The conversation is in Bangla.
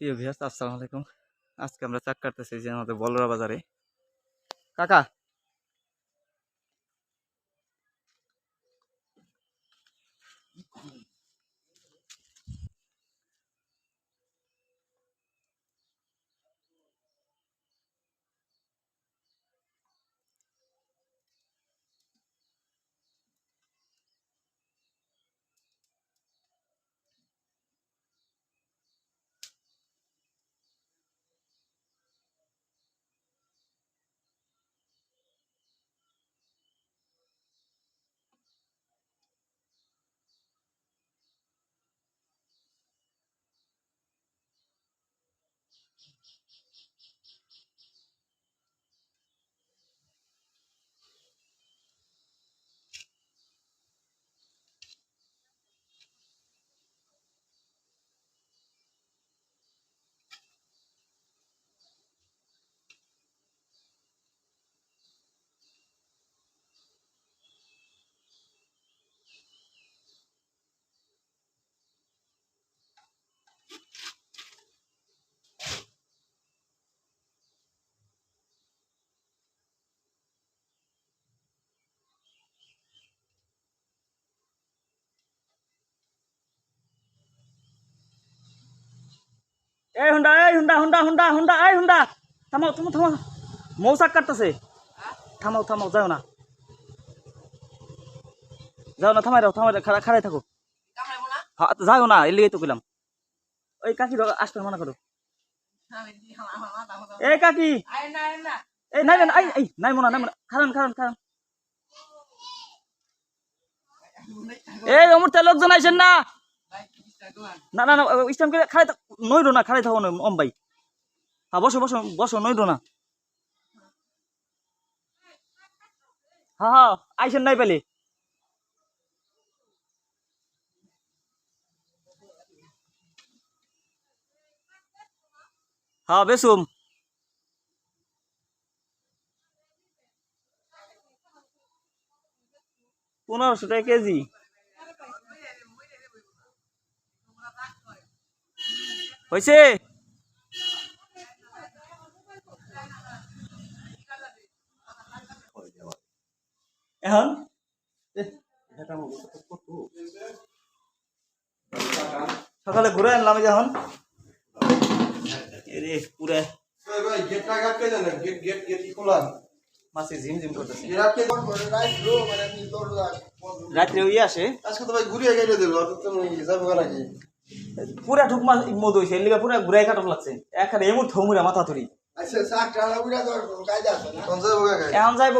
প্রিয় ভিয়াস আসসালামু আলাইকুম। আজকে আমরা চাক কাটতেছি যে আমাদের বলরা বাজারে। কাকা এই হুন্ডা এই হুন্ডা হুন্ডা হুন্ডা হুন্ডা এই হুন্ডা। থামাও থামাও থামাও। মৌ চাক কাটতেছে। থামাও থামাও যাও না। যাও না থামাই রাও থামাই খাড়া খাড়াই থাকো। হ্যাঁ, যাও না এর লিগে তো কইলাম। ওই কাকি আসতে মনে করো। এই কাকি। এই নাই না এই নাই মনা নাই মনা। খারান খারান খারান এই অমুর্তে লোকজন আইসেন না। না না না ইসলাম করে খাড়াই থাক- নইরো না খাড়াই থাকো না অম ভাই। হ্যাঁ বসো বসো বসো নইরো না হ্যাঁ হ্যাঁ আইসেন নাই পেলে। হ্যাঁ বেসুম। পনেরোশো টাকা কেজি। হয়েছে এখন? সকালে ঘুরে আনলাম এই যে এখন। এরে পুরে। মানে রাত্রে আসে। আজকে তো ভাই ঘুরিয়ে গেলে দেব অত তো যাব নাকি? পুরা ঢুকমা মদ হয়েছে এর লিগে পুরা ঘুরাই কাটক লাগছে। এখানে এমন থমুরা মাথা তুলি। আচ্ছা এখন যাইবো